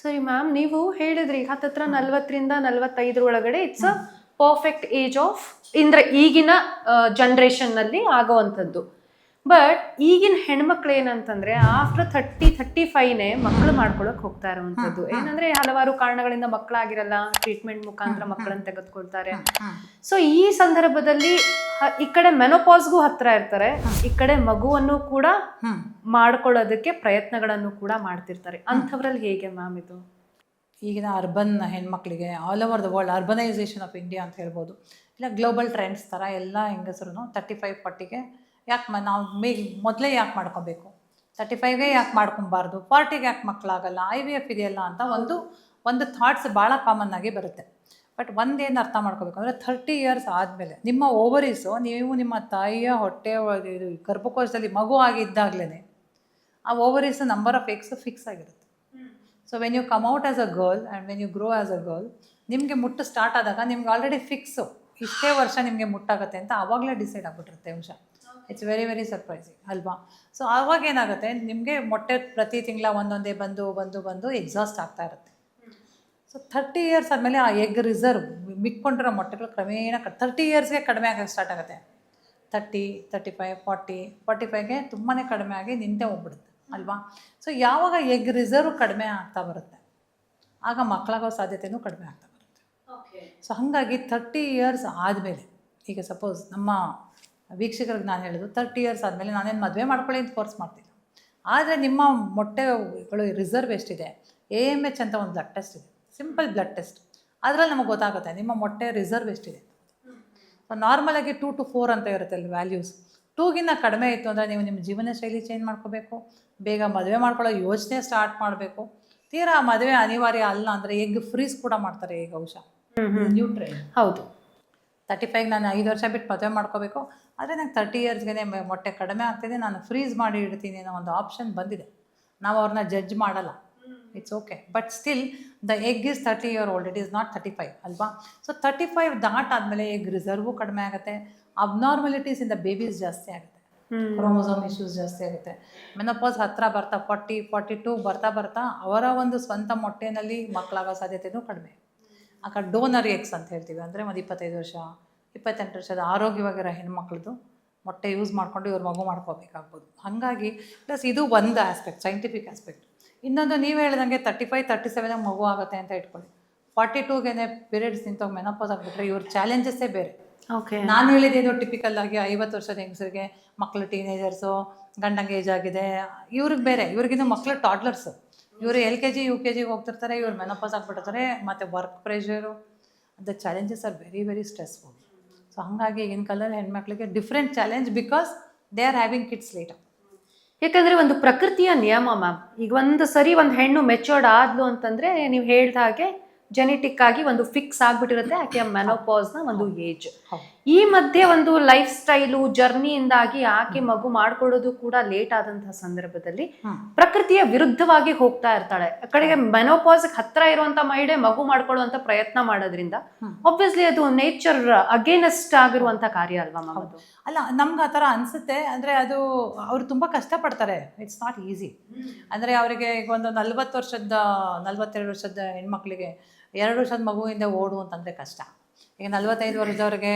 ಸರಿ ಮ್ಯಾಮ್ ನೀವು ಹೇಳಿದ್ರಿ ಹತ್ತತ್ರ ನಲ್ವತ್ತರಿಂದ ನಲ್ವತ್ತೈದರ ಒಳಗಡೆ it's a perfect age of ಇಂದ್ರೆ ಈಗಿನ ಜನ್ರೇಷನ್ನಲ್ಲಿ ಆಗುವಂಥದ್ದು. ಬಟ್ ಈಗಿನ ಹೆಣ್ಮಕ್ಳು ಏನಂತಂದ್ರೆ ಆಫ್ಟರ್ ಥರ್ಟಿ ಥರ್ಟಿ ಫೈವ್ನೇ ಮಕ್ಕಳು ಮಾಡ್ಕೊಳಕ್ ಹೋಗ್ತಾ ಇರುವಂತದ್ದು ಏನಂದ್ರೆ ಹಲವಾರು ಕಾರಣಗಳಿಂದ ಮಕ್ಕಳಾಗಿರಲ್ಲ ಟ್ರೀಟ್ಮೆಂಟ್ ಮುಖಾಂತರ ಮಕ್ಕಳನ್ನ ತೆಗೆದುಕೊಳ್ತಾರೆ. ಸೊ ಈ ಸಂದರ್ಭದಲ್ಲಿ ಈ ಕಡೆ ಮೆನೋಪಾಸ್ಗೂ ಹತ್ರ ಇರ್ತಾರೆ. ಈ ಕಡೆ ಮಗುವನ್ನು ಕೂಡ ಮಾಡ್ಕೊಳ್ಳೋದಕ್ಕೆ ಪ್ರಯತ್ನಗಳನ್ನು ಕೂಡ ಮಾಡ್ತಿರ್ತಾರೆ. ಅಂಥವ್ರಲ್ಲಿ ಹೇಗೆ ಮ್ಯಾಮ್ ಇದು? ಈಗಿನ ಅರ್ಬನ್ ಹೆಣ್ಮಕ್ಳಿಗೆ all over the world urbanization of India ಅಂತ ಹೇಳ್ಬೋದು. ಇಲ್ಲ ಗ್ಲೋಬಲ್ ಟ್ರೆಂಡ್ಸ್ ಥರ ಎಲ್ಲ ಹೆಂಗಸರು ತರ್ಟಿ ಫೈವ್ ಫಾರ್ಟಿಗೆ ಯಾಕೆ ನಾವು ಮೇ ಮೊದಲೇ ಯಾಕೆ ಮಾಡ್ಕೋಬೇಕು? ತರ್ಟಿ ಫೈವ್ಗೆ ಯಾಕೆ ಮಾಡ್ಕೊಬಾರ್ದು? ಫಾರ್ಟಿಗೆ ಯಾಕೆ ಮಕ್ಕಳಾಗಲ್ಲ ಐ ವಿ ಎಫ್ ಇದೆಯಲ್ಲ ಅಂತ ಒಂದು ಒಂದು ಥಾಟ್ಸ್ ಭಾಳ ಕಾಮನ್ ಆಗಿ ಬರುತ್ತೆ. ಬಟ್ ಒಂದೇನು ಅರ್ಥ ಮಾಡ್ಕೋಬೇಕು ಅಂದರೆ ಥರ್ಟಿ ಇಯರ್ಸ್ ಆದಮೇಲೆ, ನಿಮ್ಮ ಓವರೀಸು ನೀವು ನಿಮ್ಮ ತಾಯಿಯ ಹೊಟ್ಟೆ ಇದು ಗರ್ಭಕೋಶದಲ್ಲಿ ಮಗು ಆಗಿದ್ದಾಗಲೇ ಆ ovaries number of eggs fix ಆಗಿರುತ್ತೆ. So when you come out as a girl and when you grow as a girl ನಿಮಗೆ ಮುಟ್ಟು ಸ್ಟಾರ್ಟ್ ಆದಾಗ ನಿಮ್ಗೆ ಆಲ್ರೆಡಿ ಫಿಕ್ಸು ಇಷ್ಟೇ ವರ್ಷ ನಿಮಗೆ ಮುಟ್ಟಾಗತ್ತೆ ಅಂತ ಆವಾಗಲೇ ಡಿಸೈಡ್ ಆಗಿಬಿಟ್ಟಿರುತ್ತೆ ಅಂಶ. ಇಟ್ಸ್ ವೆರಿ ವೆರಿ ಸರ್ಪ್ರೈಸಿಂಗ್ ಅಲ್ವಾ? ಸೊ ಆವಾಗ ಏನಾಗುತ್ತೆ? ನಿಮಗೆ ಮೊಟ್ಟೆ ಪ್ರತಿ ತಿಂಗಳ ಒಂದೊಂದೇ ಬಂದು ಬಂದು ಬಂದು ಎಕ್ಸಾಸ್ಟ್ ಆಗ್ತಾ ಇರುತ್ತೆ. ಸೊ ಥರ್ಟಿ ಇಯರ್ಸ್ ಆದಮೇಲೆ ಆ ಎಗ್ ರಿಸರ್ವ್ ಮಿಕ್ಕೊಂಡಿರೋ ಮೊಟ್ಟೆಗಳು ಕ್ರಮೇಣ ಥರ್ಟಿ ಇಯರ್ಸ್ಗೆ ಕಡಿಮೆ ಆಗಕ್ಕೆ ಸ್ಟಾರ್ಟ್ ಆಗುತ್ತೆ. Thirty thirty five forty forty ಫೈವ್ಗೆ ತುಂಬಾ ಕಡಿಮೆ ಆಗಿ ನಿಂತೆ ಹೋಗ್ಬಿಡುತ್ತೆ. ಅಲ್ವಾ? ಸೊ ಯಾವಾಗ ಎಗ್ ರಿಸರ್ವ್ ಕಡಿಮೆ ಆಗ್ತಾ ಬರುತ್ತೆ? ಆಗ ಮಕ್ಕಳಾಗೋ ಸಾಧ್ಯತೆಯೂ ಕಡಿಮೆ ಆಗ್ತಾ ಬರುತ್ತೆ. ಸೊ ಹಾಗಾಗಿ ಥರ್ಟಿ ಇಯರ್ಸ್ ಆದಮೇಲೆ ಈಗ ಸಪೋಸ್ ನಮ್ಮ ವೀಕ್ಷಕರಿಗೆ ನಾನು ಹೇಳೋದು ತರ್ಟಿ ಇಯರ್ಸ್ ಆದಮೇಲೆ ನಾನೇನು ಮದುವೆ ಮಾಡ್ಕೊಳ್ಳಿ ಅಂತ ಫೋರ್ಸ್ ಮಾಡ್ತೀನಿ ಆದರೆ ನಿಮ್ಮ ಮೊಟ್ಟೆಗಳು ರಿಸರ್ವ್ ಎಷ್ಟಿದೆ? ಎ ಎಂ ಎಚ್ ಅಂತ ಒಂದು ಬ್ಲಡ್ ಟೆಸ್ಟ್ ಇದೆ. ಸಿಂಪಲ್ ಬ್ಲಡ್ ಟೆಸ್ಟ್ ಅದರಲ್ಲಿ ನಮಗೆ ಗೊತ್ತಾಗುತ್ತೆ ನಿಮ್ಮ ಮೊಟ್ಟೆ ರಿಸರ್ವ್ ಎಷ್ಟಿದೆ ಸೊ ನಾರ್ಮಲಾಗಿ ಟೂ ಟು ಫೋರ್ ಅಂತ ಇರುತ್ತೆ ಅಲ್ಲಿ ವ್ಯಾಲ್ಯೂಸ್ ಟೂಗಿನ್ನ ಕಡಿಮೆ ಇತ್ತು ಅಂದರೆ ನೀವು ನಿಮ್ಮ ಜೀವನ ಶೈಲಿ ಚೇಂಜ್ ಮಾಡ್ಕೋಬೇಕು. ಬೇಗ ಮದುವೆ ಮಾಡ್ಕೊಳ್ಳೋ ಯೋಚನೆ ಸ್ಟಾರ್ಟ್ ಮಾಡಬೇಕು. ತೀರಾ ಮದುವೆ ಅನಿವಾರ್ಯ ಅಲ್ಲ ಅಂದರೆ ಎಗ್ ಫ್ರೀಸ್ ಕೂಡ ಮಾಡ್ತಾರೆ ಈಗ ಔಷಧ. ನ್ಯೂಟ್ರೇ ಹೌದು. ತರ್ಟಿ ಫೈವ್ ನಾನು ಐದು ವರ್ಷ ಬಿಟ್ಟು ಮದುವೆ ಮಾಡ್ಕೋಬೇಕು. ಆದರೆ ನಂಗೆ ತರ್ಟಿ ಇಯರ್ಸ್ಗೆ ಮೊಟ್ಟೆ ಕಡಿಮೆ ಆಗ್ತಿದೆ. ನಾನು ಫ್ರೀಸ್ ಮಾಡಿ ಇಡ್ತೀನಿ ಅನ್ನೋ ಒಂದು ಆಪ್ಷನ್ ಬಂದಿದೆ. ನಾವು ಅವ್ರನ್ನ ಜಡ್ಜ್ ಮಾಡಲ್ಲ. It's okay but still the egg is thirty year old it is not thirty five ಅಲ್ವಾ? ಸೊ ತರ್ಟಿ ಫೈವ್ ದಾಟ್ ಆದಮೇಲೆ ಎಗ್ ರಿಸರ್ವು ಕಡಿಮೆ ಆಗುತ್ತೆ. ಅಬ್ನಾರ್ಮಲಿಟೀಸ್ ಇಂದ ಬೇಬೀಸ್ ಜಾಸ್ತಿ ಆಗುತ್ತೆ. ಕ್ರೋಮೋಸೋಮ್ ಇಶ್ಯೂಸ್ ಜಾಸ್ತಿ ಆಗುತ್ತೆ. ಮೆನೋಪಾಸ್ ಹತ್ರ ಬರ್ತಾ ಫಾರ್ಟಿ ಫಾರ್ಟಿ ಟು ಬರ್ತಾ ಬರ್ತಾ ಅವರ ಒಂದು ಸ್ವಂತ ಮೊಟ್ಟೆನಲ್ಲಿ ಮಕ್ಕಳಾಗೋ ಸಾಧ್ಯತೆಯೂ ಕಡಿಮೆ. ಆ ಕಡೆ ಡೋನರ್ ಎಕ್ಸ್ ಅಂತ ಹೇಳ್ತೀವಿ. ಅಂದರೆ ಒಂದು ಇಪ್ಪತ್ತೈದು ವರ್ಷ ಇಪ್ಪತ್ತೆಂಟು ವರ್ಷದ ಆರೋಗ್ಯವಾಗಿರೋ ಹೆಣ್ಮಕ್ಳದ್ದು ಮೊಟ್ಟೆ ಯೂಸ್ ಮಾಡ್ಕೊಂಡು ಇವ್ರ ಮಗು ಮಾಡ್ಕೋಬೇಕಾಗ್ಬೋದು. ಹಾಗಾಗಿ ಪ್ಲಸ್ ಇದು ಒಂದು ಆಸ್ಪೆಕ್ಟ್ ಸೈಂಟಿಫಿಕ್ ಆಸ್ಪೆಕ್ಟ್ ಇನ್ನೊಂದು ನೀವು ಹೇಳ್ದಂಗೆ ತರ್ಟಿ ಫೈವ್ ತರ್ಟಿ ಸೆವೆನಾಗ ಮಗು ಆಗುತ್ತೆ ಅಂತ ಇಟ್ಕೊಳ್ಳಿ. ಫಾರ್ಟಿ ಟೂಗೆನೆ ಪೀರಿಯಡ್ಸ್ ನಿಂತಾಗ ಮೆನಪೋಸ್ ಆಗಿಬಿಟ್ರೆ ಇವ್ರ ಚಾಲೆಂಜಸ್ಸೇ ಬೇರೆ. ಓಕೆ ನಾನು ಹೇಳಿದ್ದೇನು ಟಿಪಿಕಲ್ ಆಗಿ ಐವತ್ತು ವರ್ಷದ ಹೆಂಗಸರಿಗೆ ಮಕ್ಕಳು ಟೀನೇಜರ್ಸು ಗಂಡಂಗೆ ಏಜ್ ಆಗಿದೆ ಇವ್ರಿಗೆ ಬೇರೆ ಇವ್ರಿಗಿನ್ನು ಮಕ್ಕಳು ಟಾಡ್ಲರ್ಸು ಇವರು L K G U K ಜಿಗೆ ಹೋಗ್ತಿರ್ತಾರೆ ಇವ್ರು ಮೆನಪಾಸ್ ಆಗ್ಬಿಟ್ಟಿರ್ತಾರೆ. ಮತ್ತು work pressure the challenges are very very stressful so ಹಾಗಾಗಿ ಈಗಿನ ಕಾಲದಲ್ಲಿ ಹೆಣ್ಮಕ್ಳಿಗೆ different challenge because they are having kids late ಯಾಕಂದ್ರೆ ಒಂದು ಪ್ರಕೃತಿಯ ನಿಯಮ ಮ್ಯಾಮ್ ಈಗ ಒಂದು ಸರಿ ಒಂದು ಹೆಣ್ಣು ಮೆಚೋರ್ಡ್ ಆದ್ಲು ಅಂತಂದ್ರೆ ನೀವು ಹೇಳ್ದ ಹಾಗೆ ಜೆನೆಟಿಕ್ ಆಗಿ ಒಂದು ಫಿಕ್ಸ್ ಆಗ್ಬಿಟ್ಟಿರುತ್ತೆ ಆಕೆ ಮೆನೋಪಾಸ್ನ ಒಂದು ಏಜ್ ಈ ಮಧ್ಯೆ ಒಂದು ಲೈಫ್ ಸ್ಟೈಲು ಜರ್ನಿಯಿಂದಾಗಿ ಆಕೆ ಮಗು ಮಾಡ್ಕೊಳ್ಳೋದು ಕೂಡ ಲೇಟ್ ಆದಂತಹ ಸಂದರ್ಭದಲ್ಲಿ ಪ್ರಕೃತಿಯ ವಿರುದ್ಧವಾಗಿ ಹೋಗ್ತಾ ಇರ್ತಾಳೆ. ಕಡೆಗೆ ಮೆನೋಪಾಸ್ ಹತ್ರ ಇರುವಂತ ಮಹಿಳೆ ಮಗು ಮಾಡ್ಕೊಳ್ಳುವಂತ ಪ್ರಯತ್ನ ಮಾಡೋದ್ರಿಂದ. ಆಬ್ವಿಯಸ್ಲಿ ಅದು ನೇಚರ್ ಅಗೇನೆಸ್ಟ್ ಆಗಿರುವಂತ ಕಾರ್ಯ ಅಲ್ವಾ ಮಗದು? ಅದು ಅಲ್ಲ ನಮ್ಗೆ ಆ ಥರ ಅನಿಸುತ್ತೆ. ಅಂದರೆ ಅದು ಅವ್ರು ತುಂಬ ಕಷ್ಟಪಡ್ತಾರೆ. ಇಟ್ಸ್ ನಾಟ್ ಈಸಿ ಅಂದ್ರೆ ಅವರಿಗೆ ಈಗ ಒಂದು ನಲ್ವತ್ತು ವರ್ಷದ ನಲ್ವತ್ತೆರಡು ವರ್ಷದ ಹೆಣ್ಮಕ್ಳಿಗೆ ಎರಡು ವರ್ಷದ ಮಗುವಿಂದ ಓಡು ಅಂತಂದ್ರೆ ಕಷ್ಟ. ಈಗ ನಲ್ವತ್ತೈದು ವರ್ಷದವ್ರಿಗೆ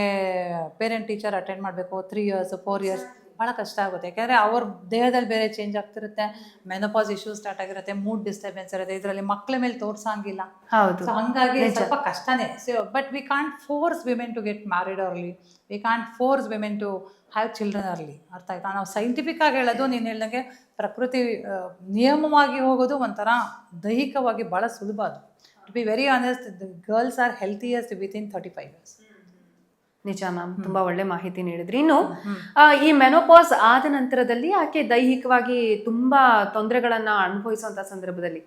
ಪೇರೆಂಟ್ ಟೀಚರ್ ಅಟೆಂಡ್ ಮಾಡಬೇಕು ತ್ರೀ ಇಯರ್ಸ್ ಫೋರ್ ಇಯರ್ಸ್ ಭಾಳ ಕಷ್ಟ ಆಗುತ್ತೆ. ಯಾಕೆಂದರೆ ಅವ್ರ ದೇಹದಲ್ಲಿ ಬೇರೆ ಚೇಂಜ್ ಆಗ್ತಿರುತ್ತೆ ಮೆನೋಪಾಸ್ ಇಶ್ಯೂ ಸ್ಟಾರ್ಟ್ ಆಗಿರುತ್ತೆ ಮೂಡ್ ಡಿಸ್ಟರ್ಬೆನ್ಸ್ ಇರುತ್ತೆ ಇದರಲ್ಲಿ ಮಕ್ಕಳ ಮೇಲೆ ತೋರ್ಸಂಗಿಲ್ಲ. ಹೌದು. ಸೊ ಹಂಗಾಗಿ ಸ್ವಲ್ಪ ಕಷ್ಟನೇ. So but we can't force women to get married early we can't force women to have children early ಅರ್ಥ ಆಯ್ತಾ? ನಾವು ಸೈಂಟಿಫಿಕ್ ಆಗಿ ಹೇಳೋದು ನೀನು ಹೇಳ್ದಂಗೆ ಪ್ರಕೃತಿ ನಿಯಮವಾಗಿ ಹೋಗೋದು ಒಂಥರ ದೈಹಿಕವಾಗಿ ಭಾಳ ಸುಲಭ ಅದು. To be very honest girls are healthiest within thirty five years ನಿಜ ಮ್ಯಾಮ್ ತುಂಬಾ ಒಳ್ಳೆ ಮಾಹಿತಿ ನೀಡಿದ್ರಿ. ಇನ್ನು ಈ ಮೆನೋಪಾಸ್ ಆದ ನಂತರದಲ್ಲಿ ಆಕೆ ದೈಹಿಕವಾಗಿ ತುಂಬಾ ತೊಂದರೆಗಳನ್ನ ಅನುಭವಿಸುವಂತ ಸಂದರ್ಭದಲ್ಲಿ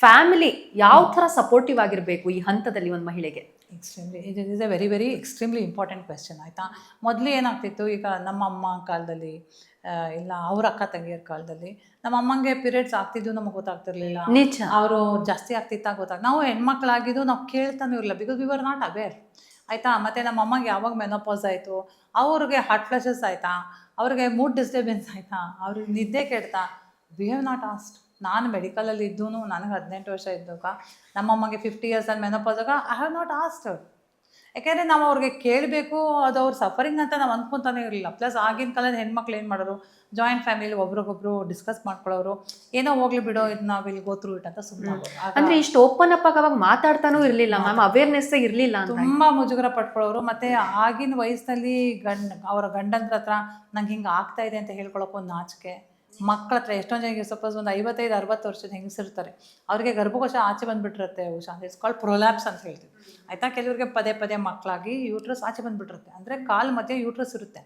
ಫ್ಯಾಮಿಲಿ ಯಾವ ತರ ಸಪೋರ್ಟಿವ್ ಆಗಿರ್ಬೇಕು ಈ ಹಂತದಲ್ಲಿ ಒಂದು ಮಹಿಳೆಗೆ? Extremely it is a very very extremely important question ಆಯಿತಾ? ಮೊದಲು ಏನಾಗ್ತಿತ್ತು? ಈಗ ನಮ್ಮ ಅಮ್ಮ ಕಾಲದಲ್ಲಿ ಇಲ್ಲ ಅವ್ರ ಅಕ್ಕ ತಂಗಿಯರ ಕಾಲದಲ್ಲಿ ನಮ್ಮ ಅಮ್ಮಂಗೆ ಪೀರಿಯಡ್ಸ್ ಆಗ್ತಿದ್ದು ನಮಗೆ ಗೊತ್ತಾಗ್ತಿರ್ಲಿಲ್ಲ. ನಿಜ. ಅವರು ಜಾಸ್ತಿ ಆಗ್ತಿತ್ತ ಗೊತ್ತಾಗ ನಾವು ಹೆಣ್ಮಕ್ಳಾಗಿದ್ದು ನಾವು ಕೇಳ್ತಾನೆ ಇರಲಿಲ್ಲ because we were not aware ಆಯಿತಾ? ಮತ್ತು ನಮ್ಮ ಅಮ್ಮಂಗೆ ಯಾವಾಗ ಮೆನೋಪಾಸ್ ಆಯಿತು? ಅವ್ರಿಗೆ ಹಾರ್ಟ್ ಫ್ಲಶಸ್ ಆಯಿತಾ? ಅವ್ರಿಗೆ ಮೂಡ್ ಡಿಸ್ಟರ್ಬೆನ್ಸ್ ಆಯಿತಾ? ಅವ್ರಿಗೆ ನಿದ್ದೆ ಕೆಡ್ತಾ? ವಿ ಹ್ಯಾವ್ ನಾಟ್ ಆಸ್ಟ್ ನಾನು ಮೆಡಿಕಲಲ್ಲಿ ಇದ್ದೂ ನನಗೆ ಹದಿನೆಂಟು ವರ್ಷ ಇದ್ದಾಗ ನಮ್ಮಮ್ಮಗೆ ಫಿಫ್ಟಿ ಇಯರ್ಸಲ್ಲಿ ಮೆನೋಪಾದಾಗ ಐ ಹ್ಯಾವ್ ನಾಟ್ ಆಸ್ಟ್ ಯಾಕೆಂದರೆ ನಾವು ಅವ್ರಿಗೆ ಕೇಳಬೇಕು ಅದು ಅವ್ರ ಸಫರಿಂಗ್ ಅಂತ ನಾವು ಅಂದ್ಕೊತಾನೆ ಇರಲಿಲ್ಲ. ಪ್ಲಸ್ ಆಗಿನ ಕಾಲದ ಹೆಣ್ಮಕ್ಳು ಏನು ಮಾಡೋರು ಜಾಯಿಂಟ್ ಫ್ಯಾಮಿಲಿ ಒಬ್ರಿಗೊಬ್ರು ಡಿಸ್ಕಸ್ ಮಾಡ್ಕೊಳ್ಳೋರು ಏನೋ ಹೋಗ್ಲಿ ಬಿಡೋ ಇದು ನಾವು ಇಲ್ಲಿ ಗೋತ್ರು ಇಟ್ ಅಂತ ಸುಮ್ಮನೆ ಅಂದ್ರೆ ಇಷ್ಟು ಓಪನ್ ಅಪ್ ಆಗಿ ಅವಾಗ ಮಾತಾಡ್ತಾನೂ ಇರಲಿಲ್ಲ ಮ್ಯಾಮ್ ಅವೇರ್ನೆಸ್ ಇರಲಿಲ್ಲ ತುಂಬ ಮುಜುಗರ ಪಟ್ಕೊಳ್ಳೋರು ಮತ್ತೆ ಆಗಿನ ವಯಸ್ಸಿನಲ್ಲಿ ಗಂಡ ಅವರ ಗಂಡಂದ್ರ ಹತ್ರ ನಂಗೆ ಹಿಂಗೆ ಆಗ್ತಾ ಇದೆ ಅಂತ ಹೇಳ್ಕೊಳಕ್ಕೆ ಒಂದು ನಾಚಿಕೆ. ಮಕ್ಕಳ ಹತ್ರ ಎಷ್ಟೊಂದು ಜನ ಸಪೋಸ್ ಒಂದು ಐವತ್ತೈದು, ಅರವತ್ತು ವರ್ಷದ ಹೆಂಗಸಿರ್ತಾರೆ. ಅವರಿಗೆ ಗರ್ಭಕೋಶ ಆಚೆ ಬಂದುಬಿಟ್ಟಿರುತ್ತೆ ಉಷಾ. ಇಟ್ಸ್ ಕಾಲ್ಡ್ ಪ್ರೊಲ್ಯಾಪ್ಸ್ ಅಂತ ಹೇಳ್ತೀವಿ. ಆಯ್ತಾ? ಕೆಲವ್ರಿಗೆ ಪದೇ ಪದೇ ಮಕ್ಕಳಾಗಿ ಯೂಟ್ರಸ್ ಆಚೆ ಬಂದುಬಿಟ್ಟಿರುತ್ತೆ. ಅಂದರೆ ಕಾಲು ಮಧ್ಯೆ ಯೂಟ್ರಸ್ ಇರುತ್ತೆ.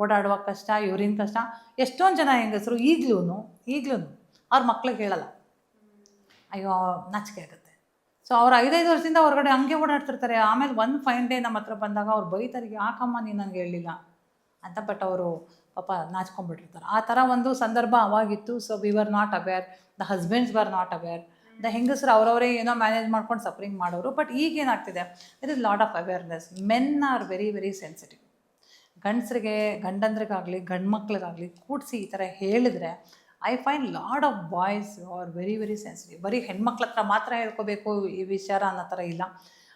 ಓಡಾಡುವ ಕಷ್ಟ ಯೂರಿನ್ ಕಷ್ಟ, ಎಷ್ಟೊಂದು ಜನ ಹೆಂಗಸರು ಈಗ್ಲೂ ಈಗ್ಲೂ ಅವ್ರ ಮಕ್ಳಿಗೆ ಹೇಳಲ್ಲ. ಅಯ್ಯೋ, ನಾಚಿಕೆ ಆಗುತ್ತೆ. ಸೊ ಅವ್ರು ಐದೈದು ವರ್ಷದಿಂದ ಹೊರಗಡೆ ಹಂಗೆ ಓಡಾಡ್ತಿರ್ತಾರೆ. ಆಮೇಲೆ ಒಂದು ಫೈನ್ ಡೇ ನಮ್ಮ ಹತ್ರ ಬಂದಾಗ ಅವ್ರು ಬೈತಾರೆ, ಯಾಕಮ್ಮ ನೀನು ನನಗೆ ಹೇಳಿಲ್ಲ? ಅಂತ ಬಟ್ ಅವರು ಪಾಪ ನಾಚ್ಕೊಂಡ್ಬಿಟ್ಟಿರ್ತಾರೆ. ಆ ಥರ ಒಂದು ಸಂದರ್ಭ ಅವಾಗಿತ್ತು. So we were not aware the husbands were not aware the ಹೆಂಗಸರು ಅವರವರೇ ಏನೋ ಮ್ಯಾನೇಜ್ ಮಾಡ್ಕೊಂಡು ಸಫರಿಂಗ್ ಮಾಡೋರು. ಬಟ್ ಈಗ ಏನಾಗ್ತಿದೆ? It is lot of awareness men are very very sensitive ಗಂಡಸರಿಗೆ, ಗಂಡಂದ್ರಿಗಾಗಲಿ ಗಂಡು ಮಕ್ಳಿಗಾಗಲಿ ಕೂಡಿಸಿ ಈ ಥರ ಹೇಳಿದ್ರೆ I find lot of boys are very very sensitive ಬರೀ ಹೆಣ್ಮಕ್ಳ ಹತ್ರ ಮಾತ್ರ ಹೇಳ್ಕೋಬೇಕು ಈ ವಿಚಾರ ಅನ್ನೋ ಥರ ಇಲ್ಲ.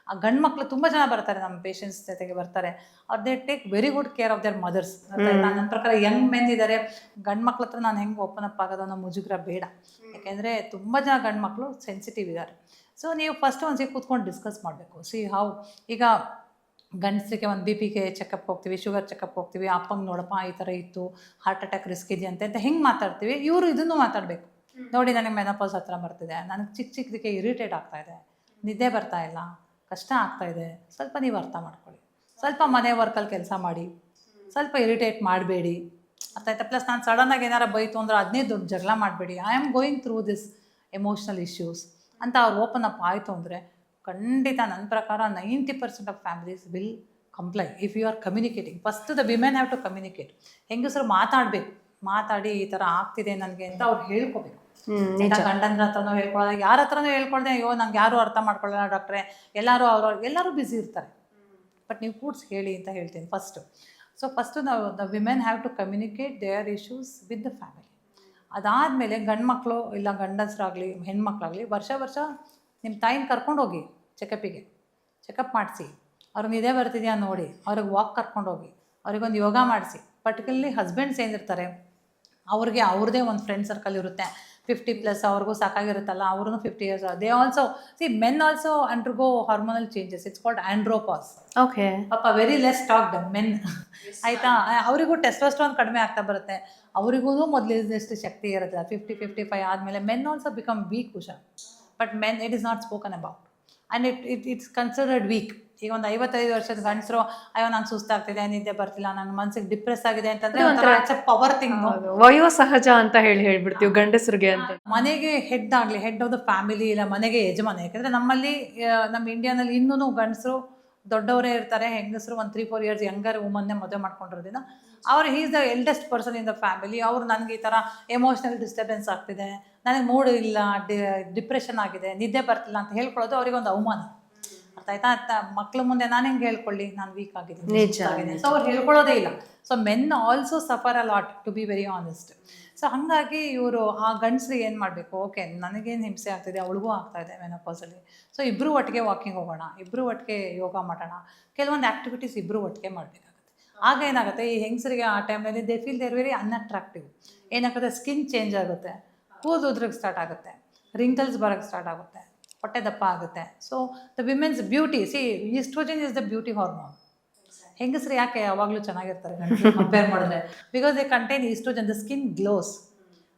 ಆ ಗಂಡು ಮಕ್ಕಳು ತುಂಬ ಜನ ಬರ್ತಾರೆ ನಮ್ಮ ಪೇಷಂಟ್ಸ್ ಜೊತೆಗೆ ಬರ್ತಾರೆ. ಅವ್ರ they take very good care of their mothers ನನ್ನ ಪ್ರಕಾರ ಯಂಗ್ ಮೆನ್ ಇದ್ದಾರೆ ಗಂಡು ಮಕ್ಳ ಹತ್ರ ನಾನು ಹೆಂಗೆ ಓಪನ್ ಅಪ್ ಆಗೋದು ಅನ್ನೋ ಮುಜುಗರ ಬೇಡ. ಯಾಕೆಂದರೆ ತುಂಬ ಜನ ಗಂಡು ಮಕ್ಕಳು ಸೆನ್ಸಿಟಿವ್ ಇದ್ದಾರೆ ಸೊ ನೀವು ಫಸ್ಟ್ ಒಂದ್ಸತಿ ಕೂತ್ಕೊಂಡು ಡಿಸ್ಕಸ್ ಮಾಡಬೇಕು. ಸಿ ಹೌ ಈಗ ಗಂಡಸರಿಗೆ ಒಂದು ಬಿ ಪಿಗೆ ಚೆಕಪ್ ಹೋಗ್ತೀವಿ ಶುಗರ್ ಚೆಕಪ್ ಹೋಗ್ತೀವಿ ಅಪ್ಪಂಗೆ ನೋಡಪ್ಪ ಈ ಥರ ಇತ್ತು ಹಾರ್ಟ್ ಅಟ್ಯಾಕ್ ರಿಸ್ಕ್ ಇದೆಯಂತೆ ಅಂತ ಹೆಂಗೆ ಮಾತಾಡ್ತೀವಿ ಇವರು ಇದನ್ನು ಮಾತಾಡಬೇಕು. ನೋಡಿ ನನಗೆ ಮೆನೋಪಾಸ್ ಹತ್ರ ಬರ್ತಿದೆ. ನನಗೆ ಚಿಕ್ಕ ಚಿಕ್ಕದಕ್ಕೆ ಇರಿಟೇಟ್ ಆಗ್ತಾ ಇದೆ. ನಿದ್ದೆ ಬರ್ತಾ ಇಲ್ಲ. ಕಷ್ಟ ಆಗ್ತಾ ಇದೆ. ಸ್ವಲ್ಪ ನೀವು ಅರ್ಥ ಮಾಡ್ಕೊಳ್ಳಿ. ಸ್ವಲ್ಪ ಮನೆ ವರ್ಕಲ್ಲಿ ಕೆಲಸ ಮಾಡಿ. ಸ್ವಲ್ಪ ಇರಿಟೇಟ್ ಮಾಡಬೇಡಿ. ಅರ್ಥ ಆಯ್ತಾ? ಪ್ಲಸ್ ನಾನು ಸಡನ್ನಾಗಿ ಏನಾರ ಬೈತು ಅಂದ್ರೆ ಅದನ್ನೇ ದೊಡ್ಡ ಜಗಳ ಮಾಡಬೇಡಿ. I am going through this emotional issues ಅಂತ ಅವ್ರು ಓಪನ್ ಅಪ್ ಆಯಿತು ಅಂದರೆ ಖಂಡಿತ ನನ್ನ ಪ್ರಕಾರ ninety percent of families will comply if you are communicating first the women have to communicate ಹೆಂಗಸರು ಮಾತಾಡಬೇಕು. ಮಾತಾಡಿ ಈ ಥರ ಆಗ್ತಿದೆ ನನಗೆ ಅಂತ ಅವ್ರು ಹೇಳ್ಕೋಬೇಕು. ಗಂಡಂದ್ರ ಹತ್ರನೂ ಹೇಳ್ಕೊಳ್ಳೋದು ಯಾರ ಹತ್ರನೂ ಹೇಳ್ಕೊಳ್ದೆ ಅಯ್ಯೋ ನಂಗೆ ಯಾರು ಅರ್ಥ ಮಾಡ್ಕೊಳ್ಳಲ್ಲ ಡಾಕ್ಟ್ರೆ. ಎಲ್ಲರೂ ಅವ್ರ ಎಲ್ಲರೂ ಬ್ಯುಸಿ ಇರ್ತಾರೆ. ಬಟ್ ನೀವು ಕೂಡ್ಸ್ ಹೇಳಿ ಅಂತ ಹೇಳ್ತೀನಿ ಫಸ್ಟು ಸೊ ಫಸ್ಟು ನಾವು the women have to communicate their issues with the family ಅದಾದಮೇಲೆ ಗಂಡ್ಮಕ್ಳು ಇಲ್ಲ ಗಂಡಸರಾಗಲಿ ಹೆಣ್ಮಕ್ಳಾಗಲಿ ವರ್ಷ ವರ್ಷ ನಿಮ್ಮ ತಾಯಿನ ಕರ್ಕೊಂಡು ಹೋಗಿ ಚೆಕಪ್ಪಿಗೆ ಚೆಕಪ್ ಮಾಡಿಸಿ. ಅವ್ರಿಗೆ ಇದೇ ಬರ್ತಿದೆಯಾ ನೋಡಿ. ಅವ್ರಿಗೆ ವಾಕ್ ಕರ್ಕೊಂಡು ಹೋಗಿ. ಅವ್ರಿಗೊಂದು ಯೋಗ ಮಾಡಿಸಿ. ಪರ್ಟಿಕ್ಯುಲರ್ಲಿ ಹಸ್ಬೆಂಡ್ಸ್ ಏನಿರ್ತಾರೆ ಅವ್ರಿಗೆ ಅವ್ರದೇ ಒಂದು ಫ್ರೆಂಡ್ ಸರ್ಕಲ್ ಇರುತ್ತೆ. ಫಿಫ್ಟಿ ಪ್ಲಸ್ ಅವ್ರಿಗೂ ಸಾಕಾಗಿರುತ್ತಲ್ಲ ಅವ್ರೂ fifty years they also see men also undergo hormonal changes it's called andropause okay ಪಾಪ ವೆರಿ ಲೆಸ್ ಟಾಕ್ಡ್ ಮೆನ್ ಆಯಿತಾ? ಅವರಿಗೂ ಟೆಸ್ಟೋಸ್ಟ್ರಾನ್ ಕಡಿಮೆ ಆಗ್ತಾ ಬರುತ್ತೆ. ಅವರಿಗೂ ಮೊದಲಿದ್ದಷ್ಟು ಶಕ್ತಿ ಇರುತ್ತೆ ಫಿಫ್ಟಿ ಫಿಫ್ಟಿ ಫೈವ್ ಆದಮೇಲೆ ಮೆನ್ ಆಲ್ಸೋ ಬಿಕಮ್ ವೀಕ್ ಹುಷಾರ್ but men it is not spoken about and it it it's considered weak ಈಗ ಒಂದು ಐವತ್ತೈದು ವರ್ಷದ ಗಂಡಸರು ಅಯ್ಯೋ ನಾನು ಸುಸ್ತಾಗ್ತಿದೆ ನಿದ್ದೆ ಬರ್ತಿಲ್ಲ ನನ್ನ ಮನ್ಸಿಗೆ ಡಿಪ್ರೆಸ್ ಆಗಿದೆ ಅಂತಂದ್ರೆ ಒಂಥರ ಪವರ್ ಥಿಂಗ್ ವಯೋ ಸಹಜ ಅಂತ ಹೇಳಿ ಹೇಳ್ಬಿಡ್ತೀವಿ ಗಂಡಸರಿಗೆ ಅಂತ. ಮನೆಗೆ ಹೆಡ್ ಆಗಲಿ ಹೆಡ್ ಆಫ್ ದ ಫ್ಯಾಮಿಲಿ ಇಲ್ಲ ಮನೆಗೆ ಯಜಮಾನ. ಯಾಕಂದ್ರೆ ನಮ್ಮಲ್ಲಿ ನಮ್ಮ ಇಂಡಿಯಾನಲ್ಲಿ ಇನ್ನೂ ಗಂಡಸರು ದೊಡ್ಡವರೇ ಇರ್ತಾರೆ ಹೆಂಗಸರು ಒಂದು ತ್ರೀ ಫೋರ್ ಇಯರ್ಸ್ ಯಂಗರ್ ವುಮನ್ನೇ ಮದುವೆ ಮಾಡ್ಕೊಂಡಿರೋದ್ರಿಂದ ಅವ್ರು is the eldest person in the family ಅವ್ರು ನನಗೆ ಈ ಥರ ಎಮೋಷ್ನಲ್ ಡಿಸ್ಟರ್ಬೆನ್ಸ್ ಆಗ್ತಿದೆ. ನನಗೆ ಮೂಡ್ ಇಲ್ಲ ಡಿಪ್ರೆಷನ್ ಆಗಿದೆ ನಿದ್ದೆ ಬರ್ತಿಲ್ಲ ಅಂತ ಹೇಳ್ಕೊಳ್ಳೋದು ಅವರಿಗೆ ಒಂದು ಅವಮಾನ. ಆಯ್ತಾ? ಮಕ್ಳ ಮುಂದೆ ನಾನು ಹೆಂಗೆ ಹೇಳ್ಕೊಳ್ಳಿ? ನಾನು ವೀಕ್ ಆಗಿದ್ದೀನಿ ಸೊ ಅವ್ರು ಹೇಳ್ಕೊಳ್ಳೋದೇ ಇಲ್ಲ. So men also suffer a lot to be very honest so ಹಾಗಾಗಿ ಇವರು ಆ ಗಂಡಸ್ರಿಗೆ ಏನು ಮಾಡಬೇಕು? ಓಕೆ ನನಗೇನು ಹಿಂಸೆ ಆಗ್ತಿದೆ ಅವಳಿಗೂ ಆಗ್ತಾ ಇದೆ ಮೆನೋಪಾಸಲ್ಲಿ ಸೊ ಇಬ್ಬರು ಒಟ್ಟಿಗೆ ವಾಕಿಂಗ್ ಹೋಗೋಣ ಇಬ್ಬರು ಒಟ್ಟಿಗೆ ಯೋಗ ಮಾಡೋಣ. ಕೆಲವೊಂದು ಆ್ಯಕ್ಟಿವಿಟೀಸ್ ಇಬ್ಬರು ಒಟ್ಟಿಗೆ ಮಾಡಬೇಕಾಗುತ್ತೆ. ಆಗ ಏನಾಗುತ್ತೆ? ಈ ಹೆಂಗಸರಿಗೆ ಆ ಟೈಮಲ್ಲಿ they feel their very unattractive ಏನಾಗುತ್ತೆ? ಸ್ಕಿನ್ ಚೇಂಜ್ ಆಗುತ್ತೆ. ಕೂದಲು ಉದ್ರಕ್ಕೆ ಸ್ಟಾರ್ಟ್ ಆಗುತ್ತೆ. ರಿಂಕಲ್ಸ್ ಬರೋಕ್ಕೆ ಸ್ಟಾರ್ಟ್ ಆಗುತ್ತೆ. ಹೊಟ್ಟೆ ದಪ್ಪ ಆಗುತ್ತೆ. So the women's beauty see estrogen is the beauty hormone ಹೆಂಗಸ್ರು ಯಾಕೆ ಯಾವಾಗಲೂ ಚೆನ್ನಾಗಿರ್ತಾರೆ ಕಂಪೇರ್ ಮಾಡಿದ್ರೆ? Because they contain estrogen the skin glows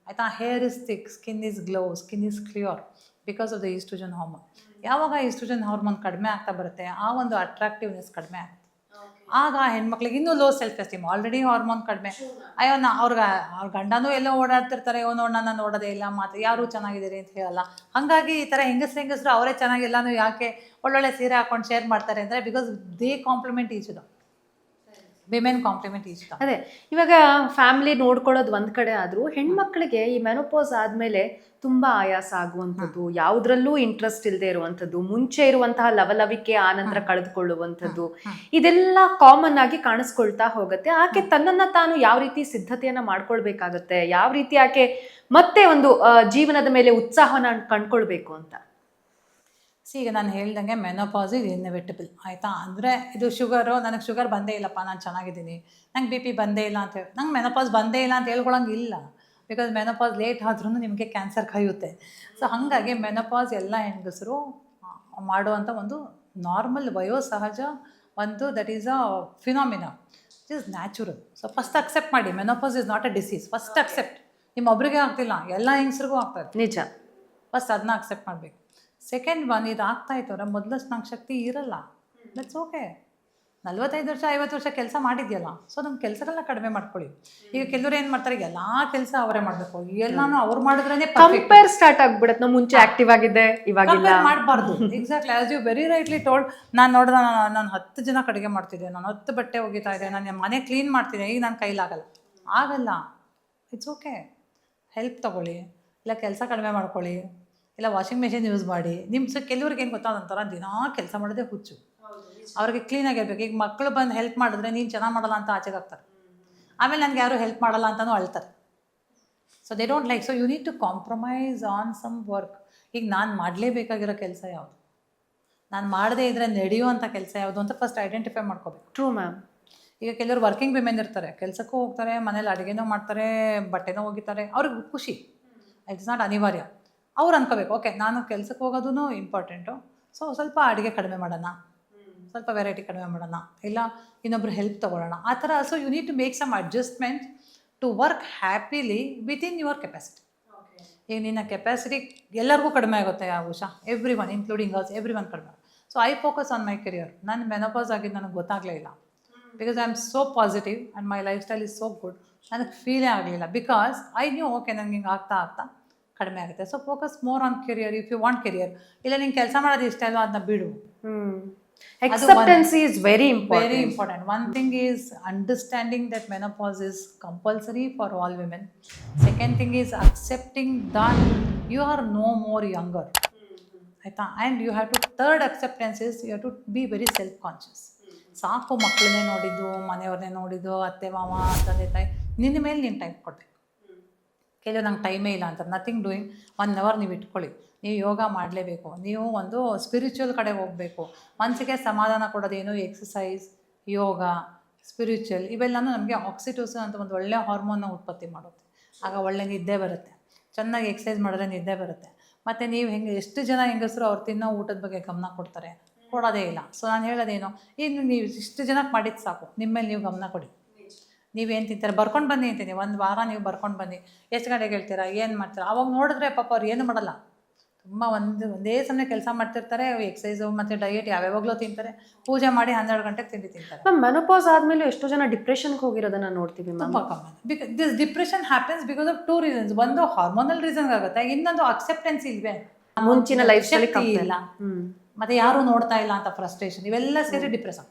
ಆಯಿತಾ? Hair is thick skin is glow skin is clear because of the estrogen hormone ಯಾವಾಗ estrogen hormone ಕಡಿಮೆ ಆಗ್ತಾ ಬರುತ್ತೆ? ಆ ಒಂದು ಅಟ್ರಾಕ್ಟಿವ್ನೆಸ್ ಕಡಿಮೆ ಆಗುತ್ತೆ ಆಗ ಹೆಣ್ಮಕ್ಳಿಗೆ ಇನ್ನೂ low self esteem already hormone ಕಡಿಮೆ ಅಯ್ಯೋ ನಾ ಅವ್ರಿಗೆ ಅವ್ರ ಗಂಡನೂ ಎಲ್ಲೋ ಓಡಾಡ್ತಿರ್ತಾರೆ. ನೋಡ್ ನನ್ನ ನೋಡೋದೇ ಇಲ್ಲ ಮಾತ್ರ. ಯಾರು ಚೆನ್ನಾಗಿದ್ದೀರಿ? ಅಂತ ಹೇಳಲ್ಲ. ಹಾಗಾಗಿ ಈ ಥರ ಹೆಂಗಸ್ರು ಹೆಂಗಸ್ರು ಅವರೇ ಚೆನ್ನಾಗಿಲ್ಲನೂ ಯಾಕೆ ಒಳ್ಳೊಳ್ಳೆ ಸೀರೆ ಹಾಕೊಂಡು ಶೇರ್ ಮಾಡ್ತಾರೆ ಅಂದರೆ because they compliment each women compliment ಅದೇ ಇವಾಗ ಫ್ಯಾಮಿಲಿ ನೋಡ್ಕೊಳ್ಳೋದು ಒಂದ್ ಕಡೆ ಆದ್ರೂ ಹೆಣ್ಮಕ್ಳಿಗೆ ಈ ಮೆನೋಪೋಸ್ ಆದ್ಮೇಲೆ ತುಂಬಾ ಆಯಾಸ ಆಗುವಂಥದ್ದು ಯಾವ್ದ್ರಲ್ಲೂ ಇಂಟ್ರೆಸ್ಟ್ ಇಲ್ಲದೆ ಇರುವಂಥದ್ದು ಮುಂಚೆ ಇರುವಂತಹ ಲವಲವಿಕೆ ಆನಂತರ ಕಳೆದುಕೊಳ್ಳುವಂಥದ್ದು ಇದೆಲ್ಲ ಕಾಮನ್ ಆಗಿ ಕಾಣಿಸ್ಕೊಳ್ತಾ ಹೋಗುತ್ತೆ. ಆಕೆ ತನ್ನನ್ನ ತಾನು ಯಾವ ರೀತಿ ಸಿದ್ಧತೆಯನ್ನ ಮಾಡ್ಕೊಳ್ಬೇಕಾಗತ್ತೆ ಯಾವ ರೀತಿ ಆಕೆ ಮತ್ತೆ ಒಂದು ಜೀವನದ ಮೇಲೆ ಉತ್ಸಾಹನ ಕಂಡ್ಕೊಳ್ಬೇಕು ಅಂತ. ಸಿ ಈಗ ನಾನು ಹೇಳ್ದಂಗೆ ಮೆನೋಪಾಸ್ ಇಸ್ ಇನ್ಎವಿಟಬಲ್ ಆಯಿತಾ? ಅಂದರೆ ಇದು ಶುಗರು ನನಗೆ ಶುಗರ್ ಬಂದೇ ಇಲ್ಲಪ್ಪ ನಾನು ಚೆನ್ನಾಗಿದ್ದೀನಿ. ನಂಗೆ ಬಿ ಪಿ ಬಂದೇ ಇಲ್ಲ ಅಂತ ಹೇಳಿ ನಂಗೆ ಮೆನೋಪಾಸ್ ಬಂದೇ ಇಲ್ಲ ಅಂತ ಹೇಳ್ಕೊಳಂಗಿಲ್ಲ ಬಿಕಾಸ್ ಮೆನೋಪಾಸ್ ಲೇಟ್ ಆದ್ರೂ ನಿಮಗೆ ಕ್ಯಾನ್ಸರ್ ಕಾಯುತ್ತೆ ಸೊ ಹಾಗಾಗಿ ಮೆನೋಪಾಸ್ ಎಲ್ಲ ಹೆಂಗಸರು ಮಾಡುವಂಥ ಒಂದು ನಾರ್ಮಲ್ ವಯೋಸಹಜ ಒಂದು that is a phenomena it is natural so first accept ಮಾಡಿ. Menopause is not a disease first accept ನಿಮ್ಮೊಬ್ರಿಗೆ ಆಗ್ತಿಲ್ಲ. ಎಲ್ಲ ಹೆಂಗಸ್ರಿಗೂ ಆಗ್ತದೆ ನಿಜ. ಫಸ್ಟ್ ಅದನ್ನ ಅಕ್ಸೆಪ್ಟ್ ಮಾಡಬೇಕು. ಸೆಕೆಂಡ್ ಒನ್ ಇದು ಆಗ್ತಾ ಇತ್ತು ಅಂದ್ರೆ ಮೊದಲಷ್ಟು ನಂಗೆ ಶಕ್ತಿ ಇರಲ್ಲ. ದಟ್ಸ್ ಓಕೆ ನಲ್ವತ್ತೈದು ವರ್ಷ ಐವತ್ತು ವರ್ಷ ಕೆಲಸ ಮಾಡಿದ್ಯಲ್ಲ ಸೊ ನಮ್ಮ ಕೆಲಸಗಳನ್ನ ಕಡಿಮೆ ಮಾಡ್ಕೊಳ್ಳಿ. ಈಗ ಕೆಲವರು ಏನು ಮಾಡ್ತಾರೆ ಎಲ್ಲ ಕೆಲಸ ಅವರೇ ಮಾಡಬೇಕು. ಎಲ್ಲಾನು ಅವ್ರು ಮಾಡಿದ್ರೆ ಕಂಪೇರ್ ಸ್ಟಾರ್ಟ್ ಆಗ್ಬಿಡತ್ತೆ ನಾವು ಮುಂಚೆ ಆಕ್ಟಿವ್ ಆಗಿದ್ದೆ ಇವಾಗ ಮಾಡಬಾರ್ದು. Exactly as you very rightly told ನಾನು ನೋಡಿದ ನಾನು ನಾನು ಹತ್ತು ಜನ ಕಡಿಗೆ ಮಾಡ್ತಿದ್ದೆ ನಾನು ಹತ್ತು ಬಟ್ಟೆ ಒಗಿತಾ ಇದ್ದೆ ನಾನು ಮನೆ ಕ್ಲೀನ್ ಮಾಡ್ತಿದ್ದೆ ಈಗ ನನ್ನ ಕೈಲಾಗಲ್ಲ. ಆಗಲ್ಲ. ಇಟ್ಸ್ ಓಕೆ ಹೆಲ್ಪ್ ತಗೊಳ್ಳಿ. ಇಲ್ಲ ಕೆಲಸ ಕಡಿಮೆ ಮಾಡ್ಕೊಳ್ಳಿ. ಇಲ್ಲ ವಾಷಿಂಗ್ ಮೆಷಿನ್ ಯೂಸ್ ಮಾಡಿ. ನಿಮ್ಮ ಸೊ ಕೆಲವ್ರಿಗೆ ಏನು ಗೊತ್ತಾ? ದಿನಾ ಕೆಲಸ ಮಾಡೋದೇ ಹುಚ್ಚು. ಅವ್ರಿಗೆ ಕ್ಲೀನಾಗಿರ್ಬೇಕು ಈಗ ಮಕ್ಕಳು ಬಂದು ಹೆಲ್ಪ್ ಮಾಡಿದ್ರೆ ನೀನು ಚೆನ್ನಾಗಿ ಮಾಡಲ್ಲ ಅಂತ ಆಚೆಗೆ ಹಾಕ್ತಾರೆ. ಆಮೇಲೆ ನನಗೆ ಯಾರು ಹೆಲ್ಪ್ ಮಾಡಲ್ಲ ಅಂತಲೂ ಅಳ್ತಾರೆ. So they don't like so you need to compromise on some work ಈಗ ನಾನು ಮಾಡಲೇಬೇಕಾಗಿರೋ ಕೆಲಸ ಯಾವುದು? ನಾನು ಮಾಡದೇ ಇದ್ರೆ ನಡೆಯುವಂಥ ಕೆಲಸ ಯಾವುದು ಅಂತ ಫಸ್ಟ್ ಐಡೆಂಟಿಫೈ ಮಾಡ್ಕೋಬೇಕು. ಟ್ರೂ ಮ್ಯಾಮ್ ಈಗ ಕೆಲವರು ವರ್ಕಿಂಗ್ ವಿಮೆನ್ ಇರ್ತಾರೆ. ಕೆಲಸಕ್ಕೂ ಹೋಗ್ತಾರೆ ಮನೇಲಿ ಅಡುಗೆನೂ ಮಾಡ್ತಾರೆ ಬಟ್ಟೆನೂ ಹೋಗಿತಾರೆ ಅವ್ರಿಗೆ ಖುಷಿ. ಇಟ್ಸ್ ನಾಟ್ ಅನಿವಾರ್ಯ. ಅವ್ರು ಅನ್ಕೋಬೇಕು ಓಕೆ ನಾನು ಕೆಲ್ಸಕ್ಕೆ ಹೋಗೋದೂ ಇಂಪಾರ್ಟೆಂಟು ಸೊ ಸ್ವಲ್ಪ ಅಡುಗೆ ಕಡಿಮೆ ಮಾಡೋಣ. ಸ್ವಲ್ಪ ವೆರೈಟಿ ಕಡಿಮೆ ಮಾಡೋಣ. ಇಲ್ಲ ಇನ್ನೊಬ್ರು ಹೆಲ್ಪ್ ತೊಗೊಳ್ಳೋಣ. ಆ ಥರ so you need to make some adjustment to work happily within your capacity ಈಗ ನಿನ್ನ ಕೆಪಾಸಿಟಿ ಎಲ್ಲರಿಗೂ ಕಡಿಮೆ ಆಗುತ್ತೆ ಆ Usha. Everyone including girls everyone ಕಡಿಮೆ so I focus on my career ನಾನು ಮೆನೋಪಾಸ್ ಆಗಿದ್ದು ನನಗೆ ಗೊತ್ತಾಗಲೇ ಇಲ್ಲ. Because I am so positive and my lifestyle is so good ನನಗೆ ಫೀಲೇ ಆಗಲಿಲ್ಲ. ಬಿಕಾಸ್ ಐ ನ್ಯೂ ಓಕೆ ನನಗೆ ಹಿಂಗೆ ಆಗ್ತಾ ಆಗ್ತಾ ಕಡಿಮೆ ಆಗುತ್ತೆ. So focus more on career if you want career ಇಲ್ಲ ನಿಂಗೆ ಕೆಲಸ ಮಾಡೋದು ಇಷ್ಟ ಇಲ್ಲ ಅದನ್ನ ಬಿಡು. ಹ್ಮ್. Acceptance is very important very important one thing is understanding that menopause is compulsory for all women second thing is accepting that you are no more younger ಆಯಿತಾ? And you have to third acceptance is you have to be very self conscious ಸಾಕು ಮಕ್ಕಳನ್ನೇ ನೋಡಿದ್ದು ಮನೆಯವ್ರನ್ನೇ ನೋಡಿದ್ದು ಅತ್ತೆ ಮಾವ ತಂದೆ ತಾಯಿ ನಿನ್ನ ಮೇಲೆ ನೀನು ಟೈಮ್ ಕೊಡಬೇಕು. ಕೆಲವು ನಂಗೆ ಟೈಮೇ ಇಲ್ಲ ಅಂತ ನಥಿಂಗ್ ಡೂಯಿಂಗ್ ಒನ್ ಅವರ್ ನೀವು ಇಟ್ಕೊಳ್ಳಿ. ನೀವು ಯೋಗ ಮಾಡಲೇಬೇಕು. ನೀವು ಒಂದು ಸ್ಪಿರಿಚುವಲ್ ಕಡೆ ಹೋಗಬೇಕು. ಮನಸ್ಸಿಗೆ ಸಮಾಧಾನ ಕೊಡೋದೇನು ಎಕ್ಸಸೈಸ್ ಯೋಗ ಸ್ಪಿರಿಚುವಲ್ ಇವೆಲ್ಲನೂ ನಮಗೆ ಆಕ್ಸಿಟೋಸನ್ ಅಂತ ಒಂದು ಒಳ್ಳೆಯ ಹಾರ್ಮೋನ್ನ ಉತ್ಪತ್ತಿ ಮಾಡುತ್ತೆ. ಆಗ ಒಳ್ಳೆ ನಿದ್ದೆ ಬರುತ್ತೆ. ಚೆನ್ನಾಗಿ ಎಕ್ಸಸೈಸ್ ಮಾಡಿದ್ರೆ ನಿದ್ದೆ ಬರುತ್ತೆ. ಮತ್ತು ನೀವು ಹೆಂಗೆ ಎಷ್ಟು ಜನ ಹೆಂಗಸರು ಅವ್ರು ತಿನ್ನೋ ಊಟದ ಬಗ್ಗೆ ಗಮನ ಕೊಡ್ತಾರೆ? ಕೊಡೋದೇ ಇಲ್ಲ. ಸೊ ನಾನು ಹೇಳೋದೇನು? ಈಗ ನೀವು ಇಷ್ಟು ಜನಕ್ಕೆ ಮಾಡಿದ್ದು ಸಾಕು. ನಿಮ್ಮ ಮೇಲೆ ನೀವು ಗಮನ ಕೊಡಿ. ನೀವೇನು ತಿಂತಾರೆ? ಬರ್ಕೊಂಡು ಬನ್ನಿ ಅಂತೀನಿ ಒಂದು ವಾರ ನೀವು ಬರ್ಕೊಂಡು ಬನ್ನಿ. ಎಷ್ಟು ಗಂಟೆಗೆ ಹೇಳ್ತೀರಾ? ಏನು ಮಾಡ್ತೀರಾ? ಅವಾಗ ನೋಡಿದ್ರೆ ಪಾಪ ಅವ್ರು ಏನು ಮಾಡಲ್ಲ. ತುಂಬ ಒಂದು ಒಂದೇ ಸಮಯ ಕೆಲಸ ಮಾಡ್ತಿರ್ತಾರೆ ಎಕ್ಸಸೈಸು ಮತ್ತು ಡಯಟ್ ಯಾವ್ಯಾವಾಗಲೂ ತಿಂತಾರೆ. ಪೂಜೆ ಮಾಡಿ ಹನ್ನೆರಡು ಗಂಟೆಗೆ ತಿಂಡಿ ತಿಂತಾರೆ. ಮ್ಯಾಮ್ ಮೆನೋಪಾಸ್ ಆದಮೇಲೆ ಎಷ್ಟೋ ಜನ ಡಿಪ್ರೆಷನ್ಗೆ ಹೋಗಿರೋದನ್ನ ನೋಡ್ತೀವಿ ಮ್ಯಾಮ್. ತುಂಬ common because this depression happens because of two reasons ಒಂದು ಹಾರ್ಮೋನಲ್ ರೀಸನ್ ಆಗುತ್ತೆ ಇನ್ನೊಂದು ಅಕ್ಸೆಪ್ಟೆನ್ಸ್ ಇಲ್ವೇ? ಮುಂಚಿನ ಲೈಫ್ ಶಕ್ತಿ ಇಲ್ಲ. ಮತ್ತೆ ಯಾರು ನೋಡ್ತಾ ಇಲ್ಲ ಅಂತ ಫ್ರಸ್ಟ್ರೇಷನ್ ಇವೆಲ್ಲ ಸೇರಿ ಡಿಪ್ರೆಷನ್